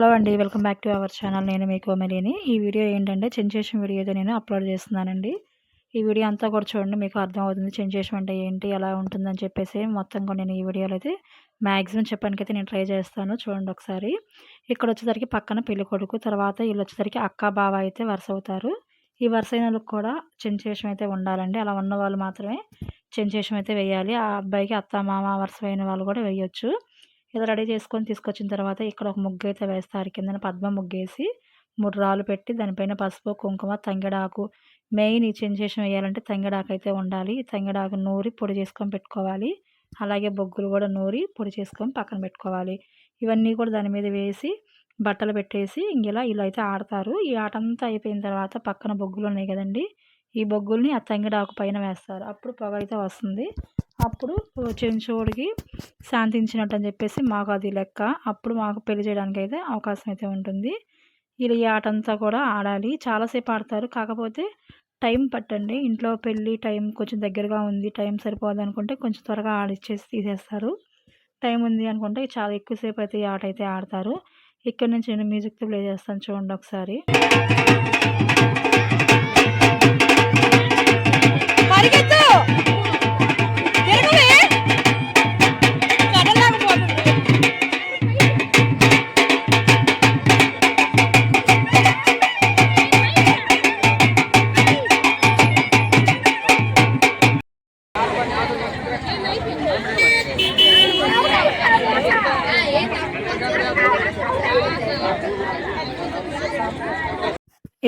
Hello అండి welcome back to our channel నేను మీ కోమలిని. ఈ వీడియో ఏంటంటే చెంచేషన్ వీడియో అయితే నేను అప్లోడ్ చేస్తున్నానండి. ఈ వీడియో అంతా కూడా చూడండి మీకు అర్థమవుతుంది చెంచేషన్ అంటే ఏంటి ఎలా ఉంటుందని చెప్పేసి మొత్తం కూడా నేను ఈ వీడియోలో అయితే మ్యాక్సిమం చెప్పడానికైతే నేను ట్రై చేస్తాను. చూడండి ఒకసారి. ఇక్కడ వచ్చేసరికి పక్కన పెళ్ళి కొడుకు తర్వాత వీళ్ళు వచ్చేసరికి అక్క బావ అయితే వరుస అవుతారు. ఈ వరుస అయిన వాళ్ళకి కూడా చెంచేషం అయితే ఉండాలండి. అలా ఉన్న వాళ్ళు మాత్రమే చెంచేషం అయితే వేయాలి. ఆ అబ్బాయికి అత్త మామ వరుస అయిన వాళ్ళు కూడా వేయొచ్చు. ఇది రెడీ చేసుకొని తీసుకొచ్చిన తర్వాత ఇక్కడ ఒక ముగ్గు అయితే వేస్తారు. కిందన పద్మ ముగ్గేసి మూడు రాళ్ళు పెట్టి దానిపైన పసుపు కుంకుమ తంగడాకు. మెయిన్ ఈ సెన్సేషన్ వేయాలంటే తంగడాకు అయితే ఉండాలి. తంగడాకు నూరి పొడి చేసుకొని పెట్టుకోవాలి. అలాగే బొగ్గులు కూడా నూరి పొడి చేసుకొని పక్కన పెట్టుకోవాలి. ఇవన్నీ కూడా దాని మీద వేసి బట్టలు పెట్టేసి ఇంకెలా ఇలా అయితే ఆడతారు. ఈ ఆట అంతా అయిపోయిన తర్వాత పక్కన బొగ్గులు ఉన్నాయి కదండి ఈ బొగ్గుల్ని ఆ తంగిడాకు పైన వేస్తారు. అప్పుడు పొగ అయితే వస్తుంది. అప్పుడు చెంచోడికి శాంతించినట్టు అని చెప్పేసి మాకు అది లెక్క. అప్పుడు మాకు పెళ్ళి చేయడానికి అయితే అవకాశం అయితే ఉంటుంది. ఇలా ఈ ఆట అంతా కూడా ఆడాలి. చాలాసేపు ఆడతారు. కాకపోతే టైం పట్టండి. ఇంట్లో పెళ్ళి టైం కొంచెం దగ్గరగా ఉంది. టైం సరిపోదు అనుకుంటే కొంచెం త్వరగా ఆడిచ్చేసి తీసేస్తారు. టైం ఉంది అనుకుంటే చాలా ఎక్కువసేపు అయితే ఈ ఆట అయితే ఆడతారు. ఇక్కడ నుంచి నేను మ్యూజిక్తో ప్లే చేస్తాను చూడండి ఒకసారి.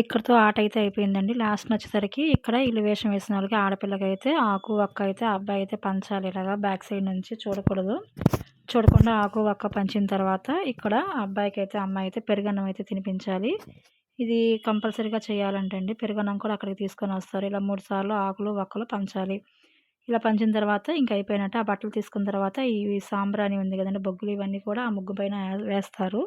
ఇక్కడతో ఆట అయితే అయిపోయిందండి. లాస్ట్ వచ్చేసరికి ఇక్కడ ఇల్లు వేషం వేసిన వాళ్ళకి ఆడపిల్లకి అయితే ఆకు వక్క అయితే అబ్బాయి అయితే పంచాలి. ఇలాగా బ్యాక్ సైడ్ నుంచి చూడకూడదు. చూడకుండా ఆకు వక్క పంచిన తర్వాత ఇక్కడ అబ్బాయికి అయితే అమ్మాయి అయితే పెరుగన్నం అయితే తినిపించాలి. ఇది కంపల్సరీగా చేయాలంటే అండి పెరుగన్నం కూడా అక్కడికి తీసుకొని వస్తారు. ఇలా మూడు సార్లు ఆకులు వక్కలు పంచాలి. ఇలా పంచిన తర్వాత ఇంకా అయిపోయినట్టు ఆ బట్టలు తీసుకున్న తర్వాత ఈ సాంబ్రాణి ఉంది కదండి బొగ్గులు ఇవన్నీ కూడా ఆ ముగ్గు పైన వేస్తారు.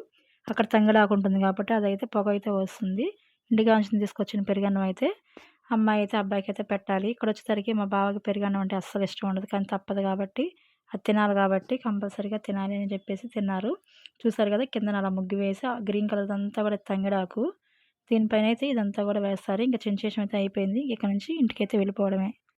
అక్కడ తంగడాకు ఉంటుంది కాబట్టి అదైతే పొగ అయితే వస్తుంది. ఇంటికాంచి తీసుకొచ్చిన పెరుగన్నం అయితే అమ్మాయి అయితే అబ్బాయికి అయితే పెట్టాలి. ఇక్కడ వచ్చేసరికి మా బావకి పెరుగన్నం అంటే అస్సలు ఇష్టం ఉండదు కానీ తప్పదు కాబట్టి అది తినాలి కాబట్టి కంపల్సరీగా తినాలి అని చెప్పేసి తిన్నారు. చూసారు కదా కింద అలా ముగ్గు వేసి గ్రీన్ కలర్ అంతా కూడా తంగిడాకు. దీనిపైన అయితే ఇదంతా కూడా వేస్తారు. ఇంకా చిన్న అయితే అయిపోయింది. ఇక్కడ నుంచి ఇంటికైతే వెళ్ళిపోవడమే.